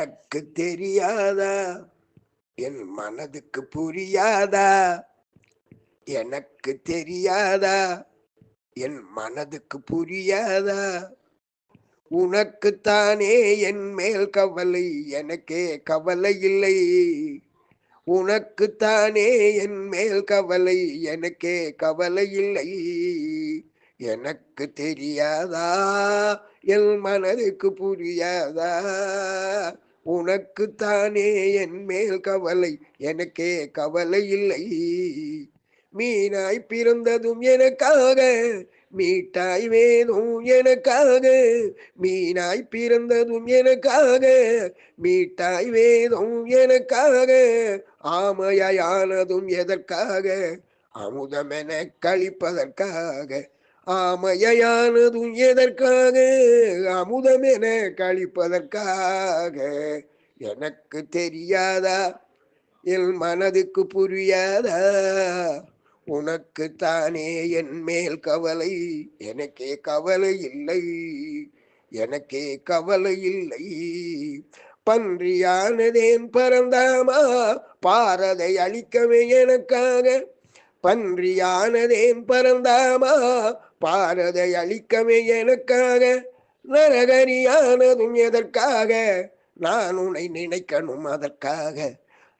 எனக்கு தெரியாதா? என் மனதுக்கு புரியாதா? எனக்கு தெரியாதா? என் மனதுக்கு புரியாதா? உனக்குத்தானே என் மேல் கவலை எனக்கே கவலை இல்லை. உனக்குத்தானே என் மேல் கவலை எனக்கே கவலை இல்லை. எனக்கு தெரியாதா? என் மனதுக்கு புரியாதா? உனக்குத்தானே என் மேல் கவலை? எனக்கே கவலை இல்லை. மீனாய் பிறந்ததும் எனக்காக மீட்டாய் வேணும் எனக்காக மீனாய் பிறந்ததும் எனக்காக மீட்டாய் வேணும் எனக்காக ஆமையானதும் எதற்காக அமுதமென கழிப்பதற்காக. ஆமையானதும் எதற்காக? அமுதமென கழிப்பதற்காக எனக்கு தெரியாதா? என் மனதுக்கு புரியாதா? உனக்கு தானே என் மேல் கவலை. எனக்கே கவலை இல்லை. எனக்கே கவலை இல்லை. பன்றியானதேன் பறந்தாமா பாரதை அழிக்கவே எனக்காக. பன்றியானதேன் பரந்தாமா பாரதை அழிக்கவே எனக்காக நரகரியானதும் எதற்காக நான் உன்னை நினைக்கணும் அதற்காக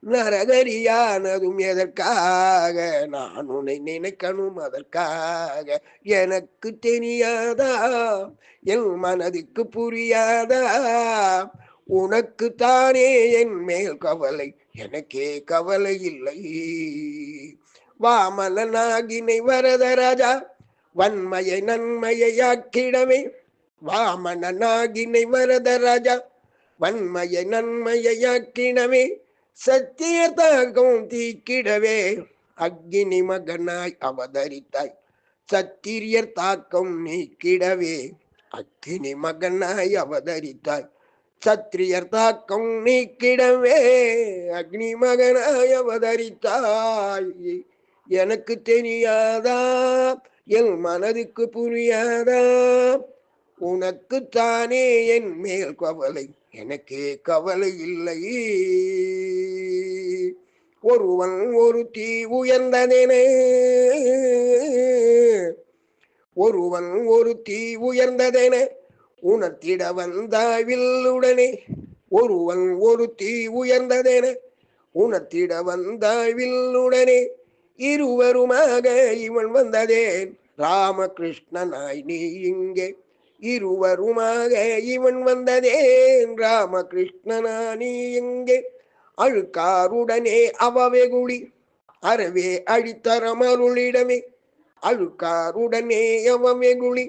நரகரியானதும் எதற்காக நான் உன்னை நினைக்கணும் அதற்காக எனக்கு தெரியாதா என் மனதுக்கு புரியாதா உனக்கு தானே என் மேல் கவலை எனக்கே கவலை இல்லை. வாமலனாகினை வரதராஜா வன்மையை நன்மையாக்கிடவே வாமனாகினை வரதராஜா வன்மையை நன்மையாக்கிடவே சத்தியதாகவும் தீக்கிடவே. அக்னி மகனாய் அவதரித்தாய் சத்திரியர் தாக்கம் நீக்கிடவே. அக்னி மகனாய் அவதரித்தாய் சத்திரியர் தாக்கம் நீக்கிடவே. அக்னி மகனாய் அவதரித்தாய். எனக்கு தெரியாதா? என் மனதுக்கு புரியாதா? உனக்குத்தானே என் மேல் கவலை. எனக்கே கவலை இல்லை. ஒருவன் ஒரு தீ உயர்ந்ததென ஒருவன் ஒரு தீ உயர்ந்ததென உணர்த்திட வந்தாவில்லுடனே ஒருவன் ஒரு தீ உயர்ந்ததென உணர்த்திட வந்தாவில்லுடனே இருவருமாக இவன் வந்ததேன். ராமகிருஷ்ணனாய் நீ இங்கே. இருவருமாக இவன் வந்ததேன். ராமகிருஷ்ணனா நீ இங்கே. அழுக்காருடனே அவவெகுடி அறவே அழித்தரமருளிடமே அழுக்காருடனே அவவெகுளி.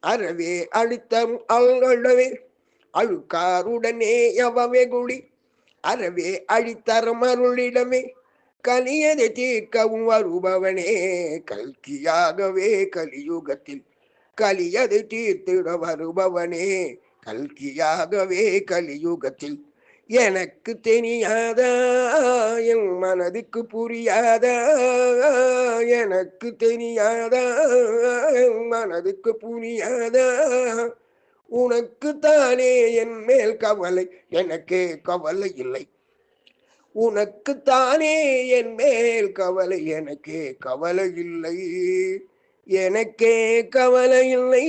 அறவே அடித்தம் அல்களவே அழுக்காருடனே அவவெகுளி. அறவே அழித்தரமருளிடமே கலியதை தீர்க்கவும் வருபவனே கல்கியாகவே கலியுகத்தில். கலியதை தீர்த்திட வருபவனே கல்கியாகவே கலியுகத்தில். எனக்கு தெரியாதா? என் மனதுக்கு புரியாதா? எனக்கு தெரியாதா? என் மனதுக்கு புரியாதா? உனக்கு தானே என் மேல் கவலை எனக்கே கவலை இல்லை. உனக்கு தானே என் மேல் கவலை? எனக்கே கவலை இல்லை. எனக்கே கவலை இல்லை.